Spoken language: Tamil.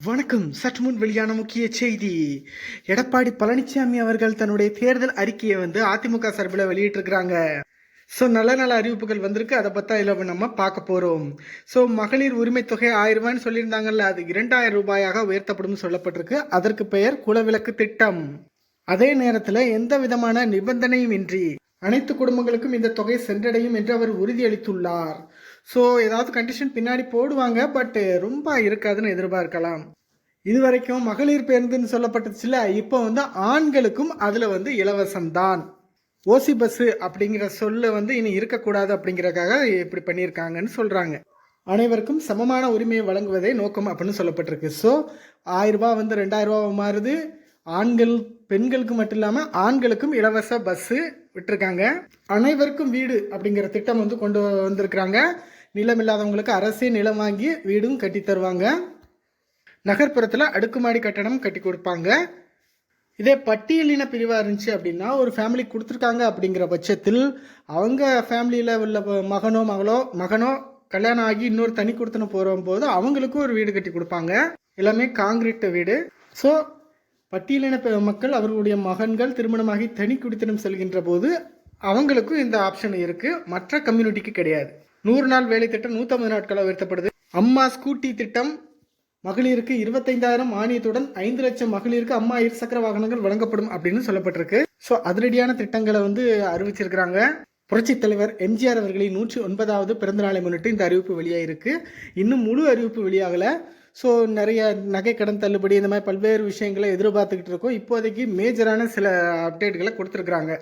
வணக்கம். சற்று முன் வெளியான முக்கிய செய்தி. எடப்பாடி பழனிசாமி அவர்கள் தன்னுடைய தேர்தல் அறிக்கையை வந்து அதிமுக சார்பில் வெளியிட்டிருக்கிறாங்க. ஸோ நல்ல நல்ல அறிவிப்புகள் வந்திருக்கு. அதை பற்றி இதில் நம்ம பார்க்க போகிறோம் ஸோ மகளிர் உரிமை தொகை ஆயிரம் ரூபாய்னு சொல்லியிருந்தாங்கல்ல அது இரண்டாயிரம் ரூபாயாக உயர்த்தப்படும் சொல்லப்பட்டிருக்கு. அதற்கு பெயர் குலவிளக்கு திட்டம். அதே நேரத்தில் எந்த விதமான நிபந்தனையும் இன்றி அனைத்து குடும்பங்களுக்கும் இந்த தொகை சென்றடையும் என்று அவர் உறுதியளித்துள்ளார். ஸோ ஏதாவது கண்டிஷன் பின்னாடி போடுவாங்க பட் ரொம்ப இருக்காதுன்னு எதிர்பார்க்கலாம். இதுவரைக்கும் மகளிர் பேருந்துன்னு சொல்லப்பட்டுச்சுல இப்போ வந்து ஆண்களுக்கும் அதில் வந்து இலவசம்தான். ஓசி பஸ்ஸு அப்படிங்கிற சொல்ல வந்து இனி இருக்கக்கூடாது அப்படிங்கிறக்காக இப்படி பண்ணியிருக்காங்கன்னு சொல்கிறாங்க அனைவருக்கும் சமமான உரிமையை வழங்குவதே நோக்கம் அப்படின்னு சொல்லப்பட்டிருக்கு. ஸோ ஆயிரரூபா வந்து ரெண்டாயிரரூபா மாறுது. ஆண்கள் பெண்களுக்கு மட்டும் இல்லாமல் ஆண்களுக்கும் இலவச பஸ்ஸு விட்டுருக்காங்க. அனைவருக்கும் வீடு அப்படிங்கிற திட்டம் வந்து கொண்டு வந்திருக்கிறாங்க. நிலம் இல்லாதவங்களுக்கு அரசே நிலம் வாங்கி வீடும் கட்டி தருவாங்க. நகர்ப்புறத்தில் அடுக்குமாடி கட்டணம் கட்டி கொடுப்பாங்க. இதே பட்டியலின பிரிவாக இருந்துச்சு அப்படின்னா ஒரு ஃபேமிலி கொடுத்துருக்காங்க அப்படிங்கிற பட்சத்தில் அவங்க ஃபேமிலியில் உள்ள மகனோ மகளோ மகனோ கல்யாணம் ஆகி இன்னொரு தனி கொடுத்துன போது அவங்களுக்கும் ஒரு வீடு கட்டி கொடுப்பாங்க. எல்லாமே காங்கிரீட் வீடு. ஸோ பட்டியலின மக்கள் அவர்களுடைய மகன்கள் திருமணமாகி தனி குடித்தனம் செல்கின்ற போது அவங்களுக்கும் இந்த ஆப்ஷன் இருக்குது மற்ற கம்யூனிட்டிக்கு கிடையாது. நூறு நாள் வேலை திட்டம் நூற்றம்பது நாட்களாக உயர்த்தப்படுது. அம்மா ஸ்கூட்டி திட்டம் மகளிருக்கு இருபத்தைந்தாயிரம் மானியத்துடன் ஐந்து லட்சம் மகளிருக்கு அம்மா இருசக்கர வாகனங்கள் வழங்கப்படும் அப்படின்னு சொல்லப்பட்டிருக்கு. ஸோ அதிரடியான திட்டங்களை வந்து அறிவிச்சிருக்கிறாங்க. புரட்சித் தலைவர் எம்ஜிஆர் அவர்களின் நூற்றி ஒன்பதாவது பிறந்த நாளை முன்னிட்டு இந்த அறிவிப்பு வெளியாகிருக்கு இன்னும் முழு அறிவிப்பு வெளியாகலை. ஸோ நிறைய நகை கடன் தள்ளுபடி இந்த மாதிரி பல்வேறு விஷயங்களை எதிர்பார்த்துக்கிட்டு இருக்கோம். இப்போதைக்கு மேஜரான சில அப்டேட்களை கொடுத்துருக்குறாங்க.